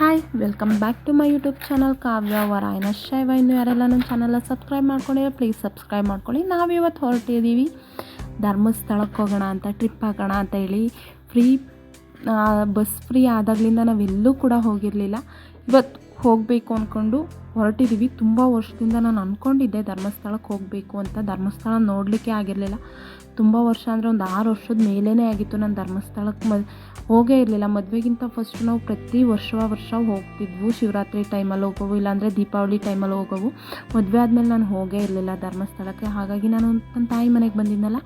Hi welcome back to my YouTube channel Kavya ವರಾಯನ ಶೈವ ಇನ್ನು ಯಾರೆಲ್ಲ ನನ್ನ ಚಾನಲ್ನ ಸಬ್ಸ್ಕ್ರೈಬ್ ಮಾಡ್ಕೊಂಡಿರೋ ಪ್ಲೀಸ್ ಸಬ್ಸ್ಕ್ರೈಬ್ ಮಾಡ್ಕೊಳ್ಳಿ. ನಾವಿವತ್ತು ಹೊರಟಿದ್ದೀವಿ ಧರ್ಮಸ್ಥಳಕ್ಕೆ ಹೋಗೋಣ ಅಂತ ಟ್ರಿಪ್ ಹಾಕೋಣ ಅಂತ ಹೇಳಿ. ಫ್ರೀ ಬಸ್ ಫ್ರೀ ಆದಾಗಲಿಂದ ನಾವೆಲ್ಲೂ ಕೂಡ ಹೋಗಿರಲಿಲ್ಲ. ಇವತ್ತು ಹೋಗಬೇಕು ಅಂದ್ಕೊಂಡು ಹೊರಟಿದ್ದೀವಿ ತುಂಬ ವರ್ಷದಿಂದ ನಾನು ಅಂದ್ಕೊಂಡಿದ್ದೆ ಧರ್ಮಸ್ಥಳಕ್ಕೆ ಹೋಗಬೇಕು ಅಂತ. ಧರ್ಮಸ್ಥಳ ನೋಡಲಿಕ್ಕೆ ಆಗಿರಲಿಲ್ಲ. ತುಂಬ ವರ್ಷ ಅಂದರೆ ಒಂದು ಆರು ವರ್ಷದ ಮೇಲೇ ಆಗಿತ್ತು ನಾನು ಧರ್ಮಸ್ಥಳಕ್ಕೆ ಮ ಹೋಗೇ ಇರಲಿಲ್ಲ. ಮದುವೆಗಿಂತ ಫಸ್ಟ್ ನಾವು ಪ್ರತಿ ವರ್ಷ ವರ್ಷ ಹೋಗ್ತಿದ್ವು. ಶಿವರಾತ್ರಿ ಟೈಮಲ್ಲಿ ಹೋಗೋವು, ಇಲ್ಲಾಂದರೆ ದೀಪಾವಳಿ ಟೈಮಲ್ಲಿ ಹೋಗೋವು. ಮದುವೆ ಆದಮೇಲೆ ನಾನು ಹೋಗೇ ಇರಲಿಲ್ಲ ಧರ್ಮಸ್ಥಳಕ್ಕೆ. ಹಾಗಾಗಿ ನಾನು ನನ್ನ ತಾಯಿ ಮನೆಗೆ ಬಂದಿದ್ದೆನಲ್ಲ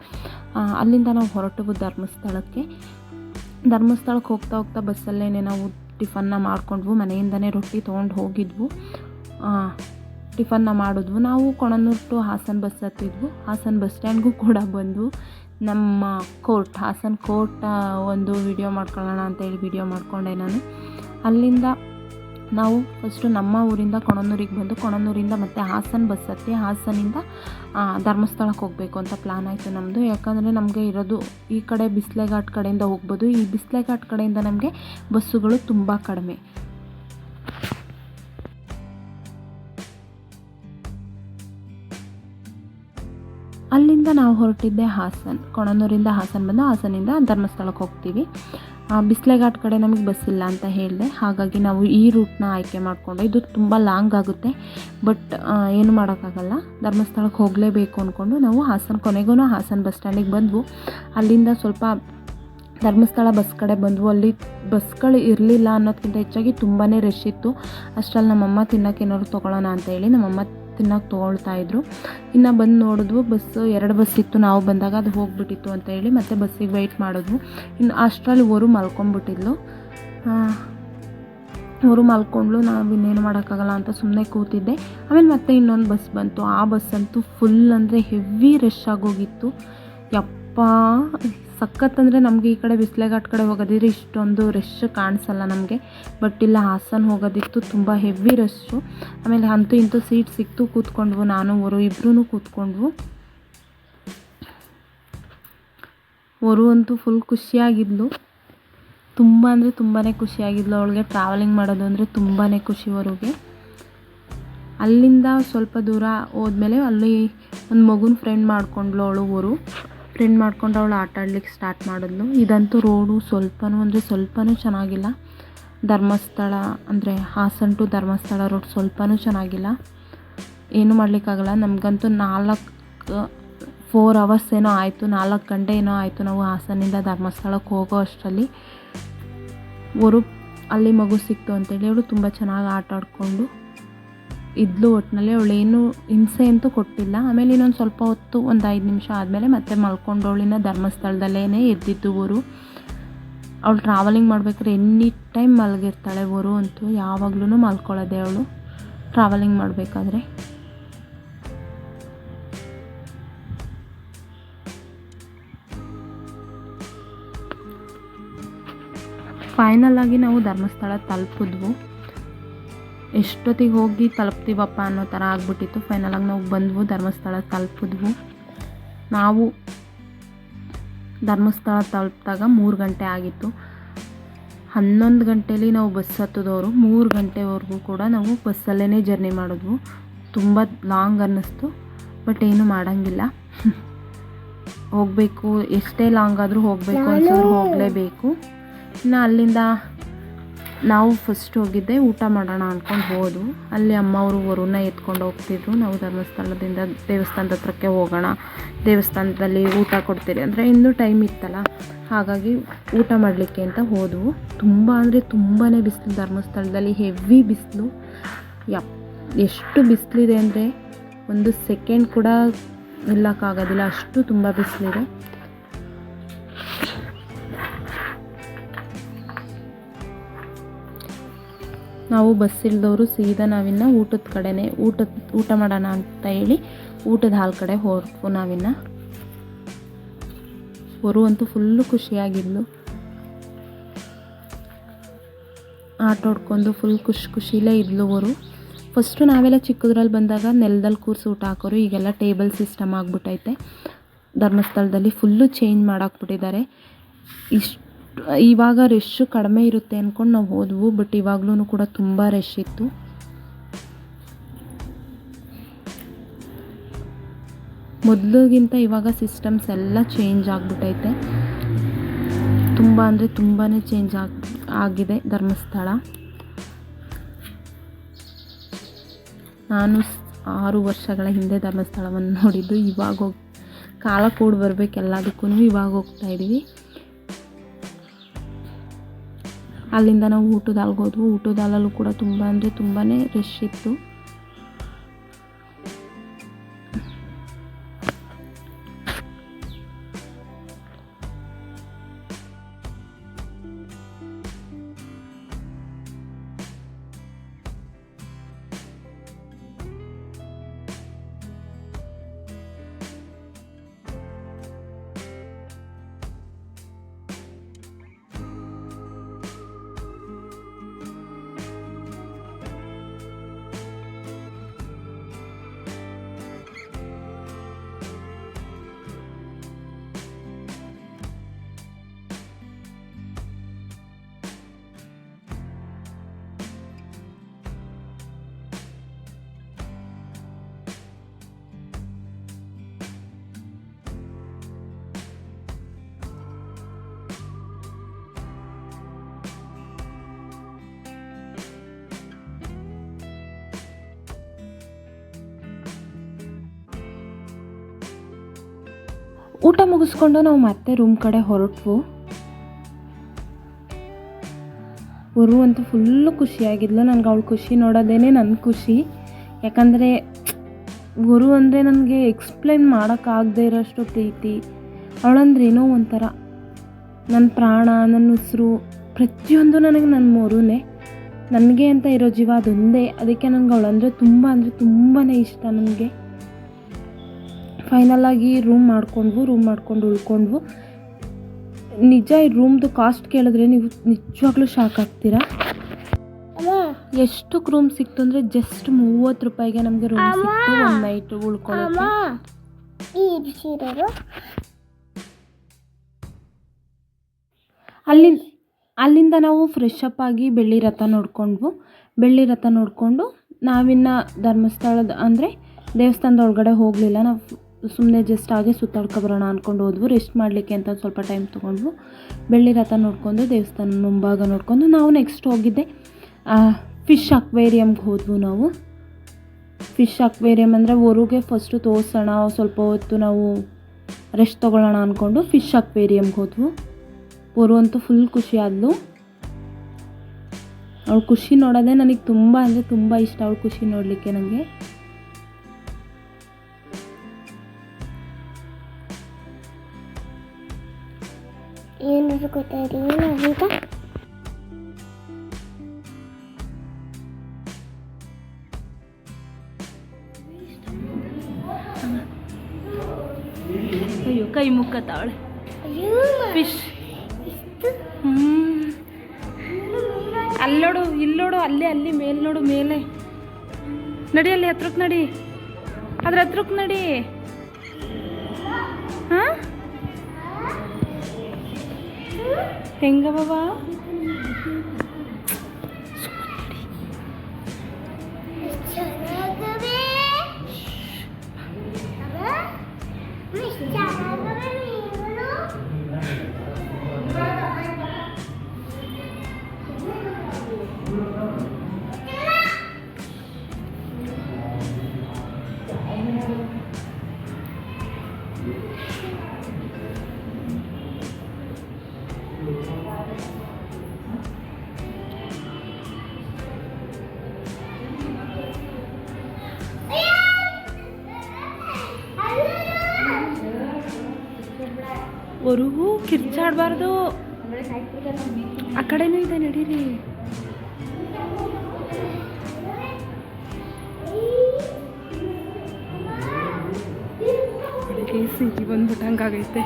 ಅಲ್ಲಿಂದ ನಾವು ಹೊರಟವು ಧರ್ಮಸ್ಥಳಕ್ಕೆ. ಧರ್ಮಸ್ಥಳಕ್ಕೆ ಹೋಗ್ತಾ ಹೋಗ್ತಾ ಬಸ್ಸಲ್ಲೇನೆ ನಾವು ಟಿಫನ್ನ ಮಾಡ್ಕೊಂಡ್ವು ಮನೆಯಿಂದನೇ ರೊಟ್ಟಿ ತೊಗೊಂಡು ಹೋಗಿದ್ವು. ಟಿಫನ್ನ ಮಾಡಿದ್ವು. ನಾವು ಕೊಣನೂರು ಟು ಹಾಸನ್ ಬಸ್ ಹತ್ತಿದ್ವು. ಹಾಸನ್ ಬಸ್ ಸ್ಟ್ಯಾಂಡ್ಗೂ ಕೂಡ ಬಂದ್ವು. ನಮ್ಮ ಕೋರ್ಟ್, ಹಾಸನ್ ಕೋರ್ಟ್ ಒಂದು ವಿಡಿಯೋ ಮಾಡ್ಕೊಳ್ಳೋಣ ಅಂತೇಳಿ ವಿಡಿಯೋ ಮಾಡಿಕೊಂಡೆ ನಾನು. ಅಲ್ಲಿಂದ ನಾವು ಫಸ್ಟು ನಮ್ಮ ಊರಿಂದ ಕೊಣನೂರಿಗೆ ಬಂದು ಕೊಣನೂರಿಂದ ಮತ್ತೆ ಹಾಸನ ಬಸ್ ಹತ್ತಿ ಹಾಸನಿಂದ ಧರ್ಮಸ್ಥಳಕ್ಕೆ ಹೋಗಬೇಕು ಅಂತ ಪ್ಲ್ಯಾನ್ ಆಯಿತು ನಮ್ಮದು ಯಾಕಂದರೆ ನಮಗೆ ಇರೋದು ಈ ಕಡೆ ಬಿಸ್ಲೆಘಾಟ್ ಕಡೆಯಿಂದ ಹೋಗ್ಬೋದು. ಈ ಬಿಸ್ಲೆಘಾಟ್ ಕಡೆಯಿಂದ ನಮಗೆ ಬಸ್ಸುಗಳು ತುಂಬ ಕಡಿಮೆ. ಅಲ್ಲಿಂದ ನಾವು ಹೊರಟಿದ್ದೆ ಹಾಸನ್. ಕೊಣನೂರಿಂದ ಹಾಸನ್ ಬಂದು ಹಾಸನಿಂದ ಧರ್ಮಸ್ಥಳಕ್ಕೆ ಹೋಗ್ತೀವಿ. ಬಿಸ್ಲೆಘಾಟ್ ಕಡೆ ನಮಗೆ ಬಸ್ ಇಲ್ಲ ಅಂತ ಹೇಳಿದೆ. ಹಾಗಾಗಿ ನಾವು ಈ ರೂಟ್ನ ಆಯ್ಕೆ ಮಾಡಿಕೊಂಡು, ಇದು ತುಂಬ ಲಾಂಗ್ ಆಗುತ್ತೆ. ಬಟ್ ಏನು ಮಾಡೋಕ್ಕಾಗಲ್ಲ. ಧರ್ಮಸ್ಥಳಕ್ಕೆ ಹೋಗಲೇಬೇಕು ಅಂದ್ಕೊಂಡು ನಾವು ಹಾಸನ, ಕೊನೆಗೂ ಹಾಸನ ಬಸ್ ಸ್ಟ್ಯಾಂಡಿಗೆ ಬಂದ್ವು. ಅಲ್ಲಿಂದ ಸ್ವಲ್ಪ ಧರ್ಮಸ್ಥಳ ಬಸ್ ಕಡೆ ಬಂದ್ವು. ಅಲ್ಲಿ ಬಸ್ಗಳು ಇರಲಿಲ್ಲ ಅನ್ನೋದಕ್ಕಿಂತ ಹೆಚ್ಚಾಗಿ ತುಂಬಾ ರಶ್ ಇತ್ತು. ಅಷ್ಟರಲ್ಲಿ ನಮ್ಮಮ್ಮ ತಿನ್ನೋಕೆ ಏನಾದ್ರು ತೊಗೊಳ್ಳೋಣ ಅಂತ ಹೇಳಿ ನಮ್ಮಮ್ಮ ತಿನ್ನೋಕೆ ತೊಗೊಳ್ತಾ ಇದ್ರು. ಇನ್ನು ಬಂದು ನೋಡಿದ್ವು ಬಸ್ಸು ಎರಡು ಬಸ್ ಇತ್ತು. ನಾವು ಬಂದಾಗ ಅದು ಹೋಗ್ಬಿಟ್ಟಿತ್ತು ಅಂತ ಹೇಳಿ ಮತ್ತೆ ಬಸ್ಸಿಗೆ ವೆಯ್ಟ್ ಮಾಡಿದ್ವು. ಇನ್ನು ಅಷ್ಟರಲ್ಲಿ ಊರು ಮಲ್ಕೊಂಡ್ಬಿಟ್ಟಿದ್ಲು. ಊರು ಮಲ್ಕೊಂಡ್ಲು. ನಾವು ಇನ್ನೇನು ಮಾಡೋಕ್ಕಾಗಲ್ಲ ಅಂತ ಸುಮ್ಮನೆ ಕೂತಿದ್ದೆ. ಆಮೇಲೆ ಮತ್ತೆ ಇನ್ನೊಂದು ಬಸ್ ಬಂತು. ಆ ಬಸ್ ಅಂತೂ ಫುಲ್ ಅಂದರೆ ಹೆವಿ ರಶ್ ಆಗೋಗಿತ್ತು ಯಪ್ಪ ಸಖತ್ ಅಂದರೆ ನಮಗೆ ಈ ಕಡೆ ಬಿಸ್ಲೆಘಾಟ್ ಕಡೆ ಹೋಗೋದಿದ್ರೆ ಇಷ್ಟೊಂದು ರಶ್ ಕಾಣಿಸಲ್ಲ ನಮಗೆ. ಬಟ್ ಇಲ್ಲ, ಹಾಸನ್ ಹೋಗೋದಿತ್ತು ತುಂಬ ಹೆವಿ ರಶ್ಶು ಆಮೇಲೆ ಅಂತೂ ಇಂತೂ ಸೀಟ್ ಸಿಕ್ತು, ಕೂತ್ಕೊಂಡ್ವು ನಾನು, ಅವರು ಇಬ್ಬರೂ ಕೂತ್ಕೊಂಡ್ವು. ಅವರು ಅಂತೂ ಫುಲ್ ಖುಷಿಯಾಗಿದ್ಲು. ತುಂಬ ಅಂದರೆ ತುಂಬಾ ಖುಷಿಯಾಗಿದ್ಲು. ಅವಳಿಗೆ ಟ್ರಾವೆಲಿಂಗ್ ಮಾಡೋದು ಅಂದರೆ ತುಂಬಾ ಖುಷಿ ಅವರಿಗೆ. ಅಲ್ಲಿಂದ ಸ್ವಲ್ಪ ದೂರ ಹೋದ್ಮೇಲೆ ಅಲ್ಲಿ ಒಂದು ಮಗುನ ಫ್ರೆಂಡ್ ಮಾಡ್ಕೊಂಡ್ಲು ಅವಳು ಊರು. ಫ್ರೆಂಡ್ ಮಾಡ್ಕೊಂಡು ಅವಳು ಆಟ ಆಡ್ಲಿಕ್ಕೆ ಸ್ಟಾರ್ಟ್ ಮಾಡಿದ್ಲು. ಇದಂತೂ ರೋಡು ಸ್ವಲ್ಪನೂ ಅಂದರೆ ಸ್ವಲ್ಪನೂ ಚೆನ್ನಾಗಿಲ್ಲ. ಧರ್ಮಸ್ಥಳ ಅಂದರೆ ಹಾಸನ್ ಟು ಧರ್ಮಸ್ಥಳ ರೋಡ್ ಸ್ವಲ್ಪನೂ ಚೆನ್ನಾಗಿಲ್ಲ. ಏನು ಮಾಡಲಿಕ್ಕಾಗಲ್ಲ. ನಮಗಂತೂ ನಾಲ್ಕು ಫೋರ್ ಅವರ್ಸ್ ಏನೋ ಆಯಿತು. ನಾಲ್ಕು ಗಂಟೆ ಏನೋ ಆಯಿತು ನಾವು ಹಾಸನಿಂದ ಧರ್ಮಸ್ಥಳಕ್ಕೆ ಹೋಗೋ ಅಷ್ಟರಲ್ಲಿ. ಅವರು ಅಲ್ಲಿ ಮಗು ಸಿಕ್ತು ಅಂತೇಳಿ ಅವಳು ತುಂಬ ಚೆನ್ನಾಗಿ ಆಟ ಆಡಿಕೊಂಡು ಇದ್ಲು ಒಟ್ಟಿನಲ್ಲಿ ಏನು ಹಿಂಸೆ ಅಂತೂ ಕೊಟ್ಟಿಲ್ಲ. ಆಮೇಲೆ ಇನ್ನೊಂದು ಸ್ವಲ್ಪ ಹೊತ್ತು ಒಂದು ಐದು ನಿಮಿಷ ಆದಮೇಲೆ ಮತ್ತೆ ಮಲ್ಕೊಂಡು ಅವಳಿನ ಧರ್ಮಸ್ಥಳದಲ್ಲೇ ಎದ್ದಿದ್ದು ಊರು. ಅವಳು ಟ್ರಾವೆಲಿಂಗ್ ಮಾಡ್ಬೇಕಾದ್ರೆ ಎನಿ ಟೈಮ್ ಮಲಗಿರ್ತಾಳೆ ಊರು ಅಂತೂ ಯಾವಾಗಲೂ ಮಲ್ಕೊಳ್ಳೋದೆ ಅವಳು. ಟ್ರಾವೆಲಿಂಗ್ ಮಾಡಬೇಕಾದ್ರೆ. ಫೈನಲ್ ಆಗಿ ನಾವು ಧರ್ಮಸ್ಥಳ ತಲುಪಿದ್ವು. ಎಷ್ಟೊತ್ತಿಗೆ ಹೋಗಿ ತಲುಪ್ತೀವಪ್ಪ ಅನ್ನೋ ಥರ ಆಗಿಬಿಟ್ಟಿತ್ತು. ಫೈನಲಾಗಿ ನಾವು ಬಂದ್ವು ಧರ್ಮಸ್ಥಳ ತಲುಪಿದ್ವು ನಾವು ಧರ್ಮಸ್ಥಳ ತಲುಪಿದಾಗ ಮೂರು ಗಂಟೆ ಆಗಿತ್ತು. ಹನ್ನೊಂದು ಗಂಟೇಲಿ ನಾವು ಬಸ್ ಹತ್ತಿದವರು ಮೂರು ಗಂಟೆವರೆಗೂ ಕೂಡ ನಾವು ಬಸ್ಸಲ್ಲೇ ಜರ್ನಿ ಮಾಡಿದ್ವು. ತುಂಬ ಲಾಂಗ್ ಅನ್ನಿಸ್ತು ಬಟ್ ಏನು ಮಾಡೋಂಗಿಲ್ಲ. ಹೋಗಬೇಕು ಎಷ್ಟೇ ಲಾಂಗ್ ಆದರೂ ಹೋಗಬೇಕು ಅನ್ಸೋರು ಹೋಗಲೇಬೇಕು. ಇನ್ನು ಅಲ್ಲಿಂದ ನಾವು ಫಸ್ಟ್ ಹೋಗಿದ್ದೆ, ಊಟ ಮಾಡೋಣ ಅಂದ್ಕೊಂಡು ಹೋದ್ವು. ಅಲ್ಲಿ ಅಮ್ಮ ಅವರು ವರುಣ ಎತ್ಕೊಂಡು ಹೋಗ್ತಿದ್ರು. ನಾವು ಧರ್ಮಸ್ಥಳದಿಂದ ದೇವಸ್ಥಾನದ ಹತ್ರಕ್ಕೆ ಹೋಗೋಣ, ದೇವಸ್ಥಾನದಲ್ಲಿ ಊಟ ಕೊಡ್ತೀರಿ ಅಂದರೆ ಇನ್ನೂ ಟೈಮ್ ಇತ್ತಲ್ಲ. ಹಾಗಾಗಿ ಊಟ ಮಾಡಲಿಕ್ಕೆ ಅಂತ ಹೋದವು. ತುಂಬ ಅಂದರೆ ತುಂಬಾ ಬಿಸಿಲು, ಧರ್ಮಸ್ಥಳದಲ್ಲಿ ಹೆವಿ ಬಿಸಿಲು. ಯಪ್, ಎಷ್ಟು ಬಿಸಿಲಿದೆ ಅಂದರೆ ಒಂದು ಸೆಕೆಂಡ್ ಕೂಡ ನಿಲ್ಲಕ್ಕಾಗೋದಿಲ್ಲ. ಅಷ್ಟು ತುಂಬ ಬಿಸಿಲಿದೆ. ನಾವು ಬಸ್ ಇಲ್ದವರು ಸೀದಾ ನಾವಿನ್ನ ಊಟದ ಕಡೆನೇ, ಊಟದ, ಊಟ ಮಾಡೋಣ ಅಂತ ಹೇಳಿ ಊಟದ ಹಾಲ್ ಕಡೆ ಹೊರಟು ನಾವಿನ್ನ. ಹೊರು ಅಂತೂ ಫುಲ್ಲು ಖುಷಿಯಾಗಿದ್ಲು. ಆಟ ಆಡ್ಕೊಂಡು ಫುಲ್ ಖುಷಿ, ಖುಷಿಲೇ ಇದ್ಲು ಅವರು ಫಸ್ಟು ನಾವೆಲ್ಲ ಚಿಕ್ಕದ್ರಲ್ಲಿ ಬಂದಾಗ ನೆಲದಲ್ಲಿ ಕೂರಿಸಿ ಊಟ ಹಾಕೋರು, ಈಗೆಲ್ಲ ಟೇಬಲ್ ಸಿಸ್ಟಮ್ ಆಗಿಬಿಟ್ಟೈತೆ ಧರ್ಮಸ್ಥಳದಲ್ಲಿ ಫುಲ್ಲು ಚೇಂಜ್ ಮಾಡಾಕ್ಬಿಟ್ಟಿದ್ದಾರೆ. ಇಷ್ಟು ಇವಾಗ ರಶ್ ಕಡಿಮೆ ಇರುತ್ತೆ ಅಂದ್ಕೊಂಡು ನಾವು ಹೋದ್ವು ಬಟ್ ಇವಾಗ್ಲೂ ಕೂಡ ತುಂಬ ರಶ್ ಇತ್ತು. ಮೊದಲಿಗಿಂತ ಇವಾಗ ಸಿಸ್ಟಮ್ಸ್ ಎಲ್ಲ ಚೇಂಜ್ ಆಗಿಬಿಟ್ಟೈತೆ ತುಂಬ ಅಂದರೆ ತುಂಬಾ ಚೇಂಜ್ ಆಗಿ, ಆಗಿದೆ ಧರ್ಮಸ್ಥಳ. ನಾನು ಆರು ವರ್ಷಗಳ ಹಿಂದೆ ಧರ್ಮಸ್ಥಳವನ್ನು ನೋಡಿದ್ದು. ಇವಾಗ ಹೋಗಿ, ಕಾಲ ಕೂಡ ಬರಬೇಕೆಲ್ಲದಕ್ಕೂ ಇವಾಗ ಹೋಗ್ತಾ ಇದ್ದೀವಿ ಅಲ್ಲಿಂದ ನಾವು ಊಟದ ಊಟದಾಲಲ್ಲೂ ಊಟದ ಕೂಡ ತುಂಬ ಅಂದರೆ ತುಂಬಾ ರಶ್ ಇತ್ತು. ಊಟ ಮುಗಿಸ್ಕೊಂಡು ನಾವು ಮತ್ತೆ ರೂಮ್ ಕಡೆ ಹೊರಟ್ವು. ಊರು ಅಂತೂ ಫುಲ್ಲು ಖುಷಿಯಾಗಿದ್ಲು. ನನಗೆ ಅವಳು ಖುಷಿ ನೋಡೋದೇನೆ ನನ್ನ ಖುಷಿ. ಯಾಕಂದರೆ ಗುರು ಅಂದರೆ ನನಗೆ ಎಕ್ಸ್ಪ್ಲೈನ್ ಮಾಡೋಕ್ಕಾಗದೇ ಇರೋಷ್ಟು ಪ್ರೀತಿ. ಅವಳಂದ್ರೆ ಏನೋ ಒಂಥರ ನನ್ನ ಪ್ರಾಣ ನನ್ನ ಉಸಿರು, ಪ್ರತಿಯೊಂದು ನನಗೆ ನನ್ನ ಮರುನೇ. ನನಗೆ ಅಂತ ಇರೋ ಜೀವ ಅದೊಂದೇ. ಅದಕ್ಕೆ ನನಗೆ ಅವಳಂದರೆ ತುಂಬ ಅಂದರೆ ತುಂಬಾ ಇಷ್ಟ ನನಗೆ. ಫೈನಲ್ ಆಗಿ ರೂಮ್ ಮಾಡ್ಕೊಂಡ್ವು ರೂಮ್ ಮಾಡ್ಕೊಂಡು ಉಳ್ಕೊಂಡ್ವು. ನಿಜ ಈ ರೂಮ್ದು ಕಾಸ್ಟ್ ಕೇಳಿದ್ರೆ ನೀವು ನಿಜವಾಗ್ಲೂ ಶಾಕ್ ಆಗ್ತೀರಾ? ಎಷ್ಟಕ್ಕೆ ರೂಮ್ ಸಿಕ್ತು ಅಂದರೆ ಜಸ್ಟ್ ಮೂವತ್ತು ರೂಪಾಯಿಗೆ ನಮಗೆ ರೂಮ್ ಸಿಕ್ತು ಒನ್ ನೈಟ್ ಉಳ್ಕೊಳ್ಳೋಕೆ. ಅಲ್ಲಿ ಅಲ್ಲಿಂದ ನಾವು ಫ್ರೆಶ್ ಅಪ್ ಆಗಿ ಬೆಳ್ಳಿ ರಥ ನೋಡ್ಕೊಂಡ್ವು. ಬೆಳ್ಳಿ ರಥ ನೋಡಿಕೊಂಡು ನಾವಿನ್ನ ಧರ್ಮಸ್ಥಳದ ಅಂದರೆ ದೇವಸ್ಥಾನದ ಒಳಗಡೆ ಹೋಗಲಿಲ್ಲ. ನಾವು ಸುಮ್ಮನೆ ಜಸ್ಟ್ ಹಾಗೆ ಸುತ್ತಾಡ್ಕೊಬರೋಣ ಅಂದ್ಕೊಂಡು ಹೋದ್ವು. ರೆಸ್ಟ್ ಮಾಡಲಿಕ್ಕೆ ಅಂತ ಸ್ವಲ್ಪ ಟೈಮ್ ತೊಗೊಂಡ್ವು. ಬೆಳ್ಳಿ ರಥ ನೋಡಿಕೊಂಡು ದೇವಸ್ಥಾನ ಮುಂಭಾಗ ನೋಡಿಕೊಂಡು ನಾವು ನೆಕ್ಸ್ಟ್ ಹೋಗಿದ್ದೆ. ಫಿಶ್ ಅಕ್ವೇರಿಯಮ್ಗೆ ಹೋದ್ವು ನಾವು. ಫಿಶ್ ಅಕ್ವೇರಿಯಮ್ ಅಂದರೆ ಊರಿಗೆ ಫಸ್ಟು ತೋರಿಸೋಣ, ಸ್ವಲ್ಪ ಹೊತ್ತು ನಾವು ರೆಸ್ಟ್ ತೊಗೊಳ್ಳೋಣ ಅಂದ್ಕೊಂಡು ಫಿಶ್ ಅಕ್ವೇರಿಯಮ್ಗೆ ಹೋದ್ವು. ಊರು ಅಂತೂ ಫುಲ್ ಖುಷಿ ಆದ್ಲು. ಅವಳು ಖುಷಿ ನೋಡೋದೇ ನನಗೆ ತುಂಬ ಅಂದರೆ ತುಂಬ ಇಷ್ಟ, ಅವಳು ಖುಷಿ ನೋಡಲಿಕ್ಕೆ ನನಗೆ ಏನಾದ್ರು ಏನು ಅಂತ? ಅಯ್ಯೋ ಕೈ ಮುಕ್ಕತ್ತಾವಳೆ ಅಯ್ಯೋ ಫಿಶ್ ಅಲ್ಲೋಡು ಇಲ್ಲೋಡು ಅಲ್ಲೇ ಅಲ್ಲಿ ಮೇಲೆ ನೋಡು ಮೇಲೆ. ನಡಿ ಅಲ್ಲಿ ಹತ್ರಕ್ಕೆ ನಡಿ. ಅದ್ರ ಹತ್ರಕ್ಕೆ ನಡಿ. ಹೆಂಗ ಬಾಬಾ ಹೊರಗೂ ಕಿರ್ಚಾಡಬಾರ್ದು ಆ ಕಡೆನೂ ಇದೆ ನಡೀರಿ ಸಿಗಿ ಬಂದ್ಬಿಟ್ಟು ಹಂಗಾಗೈತೆ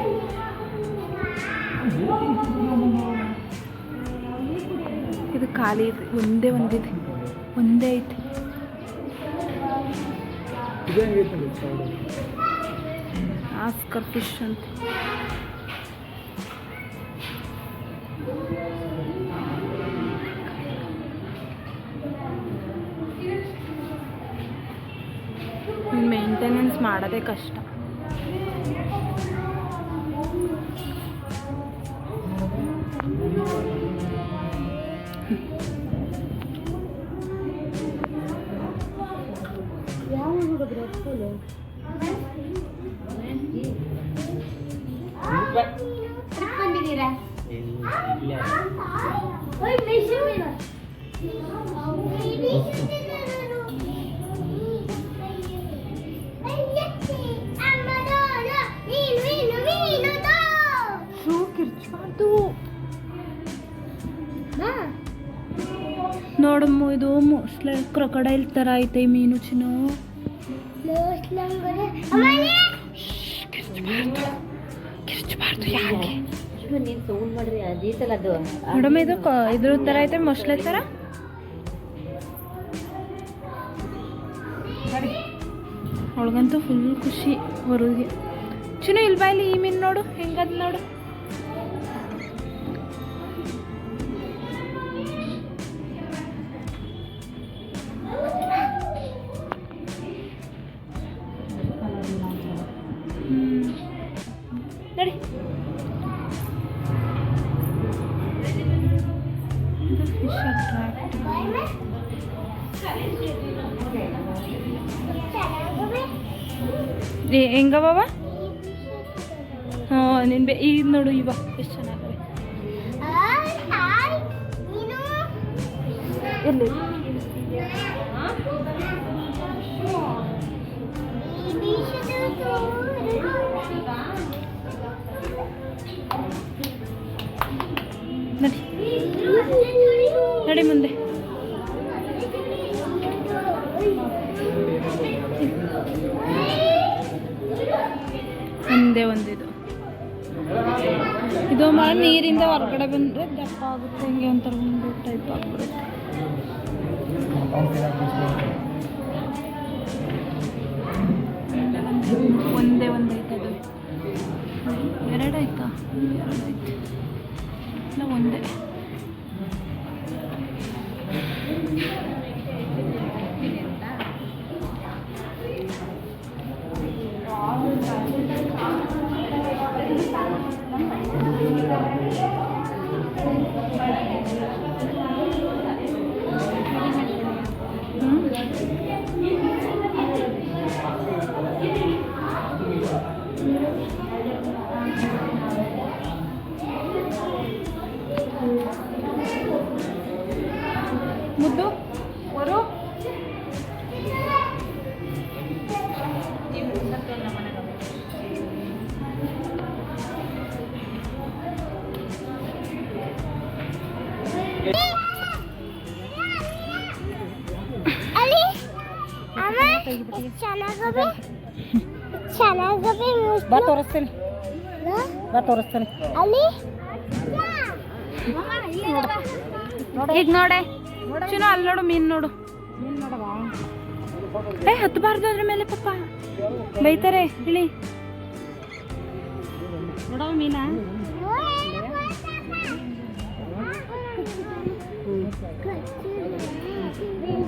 ಇದು ಖಾಲಿ ಇದೆ ಒಂದೇ ಒಂದಿದೆ ಒಂದೇ ಐತೆ ಆಸ್ಕರ್ ಫಿಶ್ ಅಂತ ಮೇಂಟೆನೆನ್ಸ್ ಮಾಡೋದೇ ಕಷ್ಟ. ನೋಡಮ್ಮ ಇದು ಮೋಸ್ಟ್ಲ ಕ್ರೊಕೊಡೈಲ್ ತರ ಐತೆ ಈ ಮೀನು ಚಿನ್ನು. ಕಿರ್ಚಬಾರ್ದು ಯಾಕೆ? ನೀನು ಸೌಂಡ್ ಮಾಡ್ರಿ ಅಜೀತಲ್ಲ ಅದು. ಮೇಡಮ್, ಇದು ಇದ್ರ ಥರ ಐತೆ, ಮೊಸಳೆ ಥರ ಅವಳಿಗಂತೂ ಫುಲ್ ಖುಷಿ ಬರೋದಿಗೆ. ಇಲ್ವಾ ಇಲ್ಲಿ ಈ ಮೀನು ನೋಡು, ಹೆಂಗದ್ ನೋಡು. ಹೆಂಗವ ಹಾಂ ನಿನ್ ಬೇ ಈಗ ನೋಡು ಇವ. ಎಷ್ಟು ಚೆನ್ನಾಗವೆ ಎಲ್ಲಿ? ನಡಿ. ನಡಿ ಮುಂದೆ. ಒಂದೇ ಒಂದಿದು. ಇದು ಮಳೆ ನೀರಿಂದ ಹೊರಗಡೆ ಬಂದರೆ ದಪ್ಪ ಆಗುತ್ತೆ, ಹಿಂಗೆ ಒಂಥರ ಒಂದು ಟೈಪ್ ಆಗ್ಬಿಡುತ್ತೆ. ಒಂದೇ ಒಂದು ಐತದು ಅದು. ಎರಡು ಆಯ್ತಾ ಎರಡು ಐತೆ ಇಲ್ಲ, ಒಂದೇ. vídeo, um beijo. ಬಾ ತೋರಿಸ್ತೀನಿ. ಬಾ. ತೋರಿಸ್ತೀನಿ. ಅಲ್ಲಿ? ಈಗ ನೋಡೆ. ಚಿನ್ನು ಅಲ್ಲಿ ನೋಡು ಮೀನು ನೋಡು. ಏ ಹತ್ತಬಾರ್ದು ಅದ್ರ ಮೇಲೆ ಪಪ್ಪ. ಬೈತಾರೆ ಇಳಿ. ನೋಡವ ಮೀನಾ? ಫಿಶ್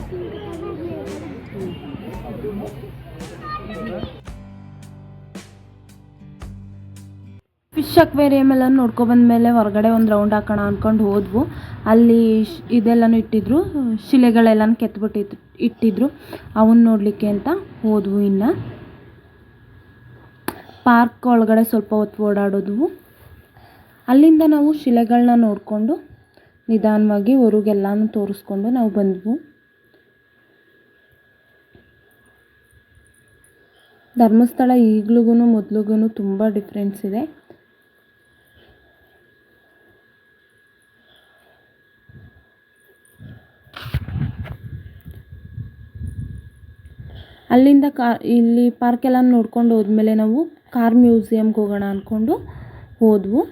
ಅಕ್ವೇರಿಯಮ್ ಎಲ್ಲ ನೋಡ್ಕೊಬಂದ್ಮೇಲೆ ಹೊರಗಡೆ ಒಂದು ರೌಂಡ್ ಹಾಕೋಣ ಅಂದ್ಕೊಂಡು ಹೋದ್ವು. ಅಲ್ಲಿ ಇದೆಲ್ಲನೂ ಇಟ್ಟಿದ್ರು, ಶಿಲೆಗಳೆಲ್ಲನೂ ಕೆತ್ಬಿಟ್ಟಿತ್ತು ಇಟ್ಟಿದ್ರು. ಅವನ್ನ ನೋಡಲಿಕ್ಕೆ ಅಂತ ಹೋದ್ವು ಇನ್ನು. ಪಾರ್ಕ್ ಒಳಗಡೆ ಸ್ವಲ್ಪ ಹೊತ್ತು ಓಡಾಡೋದ್ವು. ಅಲ್ಲಿಂದ ನಾವು ಶಿಲೆಗಳನ್ನ ನೋಡಿಕೊಂಡು ನಿಧಾನವಾಗಿ ಊರಿಗೆಲ್ಲನೂ ತೋರಿಸ್ಕೊಂಡು ನಾವು ಬಂದ್ವು. ಧರ್ಮಸ್ಥಳ ಈಗ್ಲಿಗೂ ಮೊದ್ಲಿಗೂ ತುಂಬ ಡಿಫ್ರೆನ್ಸ್ ಇದೆ. ಅಲ್ಲಿಂದ ಕಾ, ಇಲ್ಲಿ ಪಾರ್ಕೆಲ್ಲ ನೋಡ್ಕೊಂಡು ಹೋದ್ಮೇಲೆ ನಾವು ಕಾರ್ ಮ್ಯೂಸಿಯಮ್ಗೆ ಹೋಗೋಣ ಅಂದ್ಕೊಂಡು ಹೋದ್ವು.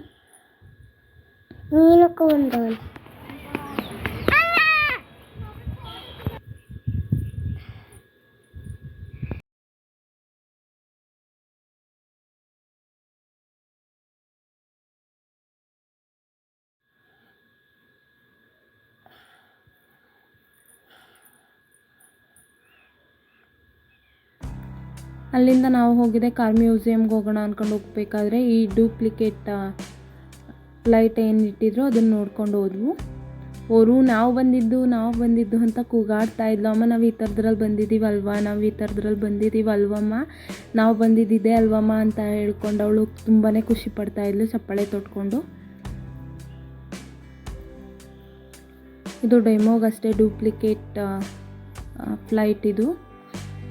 ಅಲ್ಲಿಂದ ನಾವು ಹೋಗಿದೆ ಕಾರ್ ಮ್ಯೂಸಿಯಮ್ಗೆ ಹೋಗೋಣ ಅಂದ್ಕೊಂಡು ಹೋಗ್ಬೇಕಾದ್ರೆ ಈ ಡೂಪ್ಲಿಕೇಟ್ ಲೈಟ್ ಏನು ಇಟ್ಟಿದ್ರು ಅದನ್ನು ನೋಡ್ಕೊಂಡು ಹೋದ್ವು. ಅವರು, ನಾವು ಬಂದಿದ್ದು ನಾವು ಬಂದಿದ್ದು ಅಂತ ಕೂಗಾಡ್ತಾ ಇದ್ಲು. ಅಮ್ಮ, ನಾವು ಈ ಥರದ್ರಲ್ಲಿ ಬಂದಿದ್ದೀವಲ್ವಾ? ನಾವು ಈ ಥರದ್ರಲ್ಲಿ ಬಂದಿದ್ದೀವಲ್ವಮ್ಮ? ನಾವು ಬಂದಿದ್ದಿದೆ ಅಲ್ವಮ್ಮ? ಅಂತ ಹೇಳ್ಕೊಂಡು ಅವಳು ತುಂಬಾ ಖುಷಿ ಪಡ್ತಾ ಇದ್ಲು, ಚಪ್ಪಾಳೆ ತೊಟ್ಕೊಂಡು. ಇದು ಡೆಮೋಗಷ್ಟೇ ಡೂಪ್ಲಿಕೇಟ್ ಫ್ಲೈಟ್ ಇದು.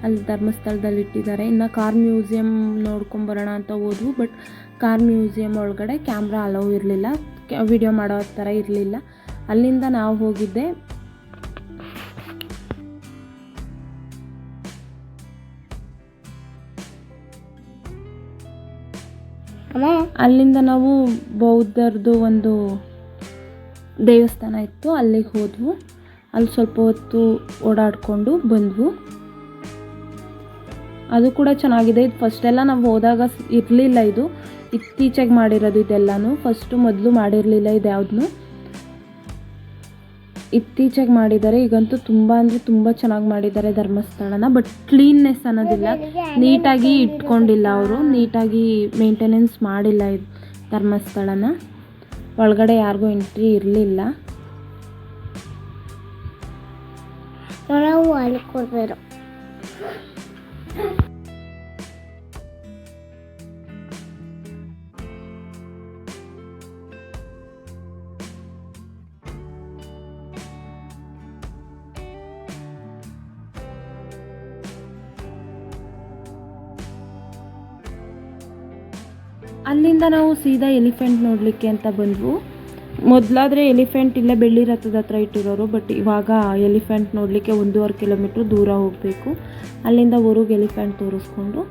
ಅಲ್ಲಿ ಧರ್ಮಸ್ಥಳದಲ್ಲಿ ಇಟ್ಟಿದ್ದಾರೆ. ಇನ್ನು ಕಾರ್ ಮ್ಯೂಸಿಯಂ ನೋಡ್ಕೊಂಬರೋಣ ಅಂತ ಹೋದ್ವು ಬಟ್ ಕಾರ್ ಮ್ಯೂಸಿಯಂ ಒಳಗಡೆ ಕ್ಯಾಮ್ರಾ ಅಲೌ ಇರಲಿಲ್ಲ. ವಿಡಿಯೋ ಮಾಡೋ ಥರ ಇರಲಿಲ್ಲ. ಅಲ್ಲಿಂದ ನಾವು ಹೋಗಿದ್ದೆ. ಅಲ್ಲಿಂದ ನಾವು ಬೌದ್ಧರದು ಒಂದು ದೇವಸ್ಥಾನ ಇತ್ತು ಅಲ್ಲಿಗೆ ಹೋದ್ವು. ಅಲ್ಲಿ ಸ್ವಲ್ಪ ಹೊತ್ತು ಓಡಾಡಿಕೊಂಡು ಬಂದ್ವು. ಅದು ಕೂಡ ಚೆನ್ನಾಗಿದೆ. ಇದು ಫಸ್ಟೆಲ್ಲ ನಾವು ಹೋದಾಗ ಇರಲಿಲ್ಲ ಇದು. ಇತ್ತೀಚೆಗೆ ಮಾಡಿರೋದು ಇದೆಲ್ಲನೂ. ಫಸ್ಟು ಮೊದಲು ಮಾಡಿರಲಿಲ್ಲ ಇದು ಯಾವುದನ್ನು ಇತ್ತೀಚೆಗೆ ಮಾಡಿದ್ದಾರೆ. ಈಗಂತೂ ತುಂಬ ಅಂದರೆ ತುಂಬ ಚೆನ್ನಾಗಿ ಮಾಡಿದ್ದಾರೆ ಧರ್ಮಸ್ಥಳನ. ಬಟ್ ಕ್ಲೀನ್ನೆಸ್ ಅನ್ನೋದಿಲ್ಲ. ನೀಟಾಗಿ ಇಟ್ಕೊಂಡಿಲ್ಲ ಅವರು. ನೀಟಾಗಿ ಮೇಂಟೆನೆನ್ಸ್ ಮಾಡಿಲ್ಲ ಇದು ಧರ್ಮಸ್ಥಳನ. ಒಳಗಡೆ ಯಾರಿಗೂ ಎಂಟ್ರಿ ಇರಲಿಲ್ಲ. ಅಲ್ಲಿಂದ ನಾವು ಸೀದಾ ಎಲಿಫೆಂಟ್ ನೋಡಲಿಕ್ಕೆ ಅಂತ ಬಂದ್ವು. ಮೊದಲಾದರೆ ಎಲಿಫೆಂಟ್ ಇಲ್ಲೇ ಬೆಳ್ಳಿ ರಥದ ಹತ್ರ ಇಟ್ಟಿರೋರು, ಬಟ್ ಇವಾಗ ಎಲಿಫೆಂಟ್ ನೋಡಲಿಕ್ಕೆ ಒಂದೂವರೆ ಕಿಲೋಮೀಟ್ರ್ ದೂರ ಹೋಗಬೇಕು. ಅಲ್ಲಿಂದ ಊರಿಗೆ ಎಲಿಫೆಂಟ್ ತೋರಿಸ್ಕೊಂಡು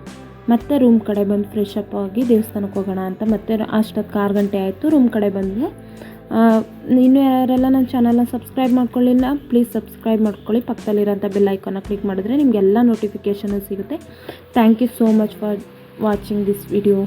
ಮತ್ತೆ ರೂಮ್ ಕಡೆ ಬಂದು ಫ್ರೆಶ್ ಅಪ್ ಆಗಿ ದೇವಸ್ಥಾನಕ್ಕೆ ಹೋಗೋಣ ಅಂತ ಮತ್ತೆ ಅಷ್ಟೊತ್ತು ಆರು ಗಂಟೆ ಆಯಿತು ರೂಮ್ ಕಡೆ ಇನ್ನೂ ಇನ್ನು ಯಾರೆಲ್ಲ ನನ್ನ ಚಾನಲ್ನ ಸಬ್ಸ್ಕ್ರೈಬ್ ಮಾಡ್ಕೊಳ್ಳಿಲ್ಲ ಪ್ಲೀಸ್ ಸಬ್ಸ್ಕ್ರೈಬ್ ಮಾಡ್ಕೊಳ್ಳಿ. ಪಕ್ಕದಲ್ಲಿರೋಂಥ ಬೆಲ್ ಐಕಾನ ಕ್ಲಿಕ್ ಮಾಡಿದ್ರೆ ನಿಮಗೆಲ್ಲ ನೋಟಿಫಿಕೇಷನು ಸಿಗುತ್ತೆ. Thank you so much for watching this video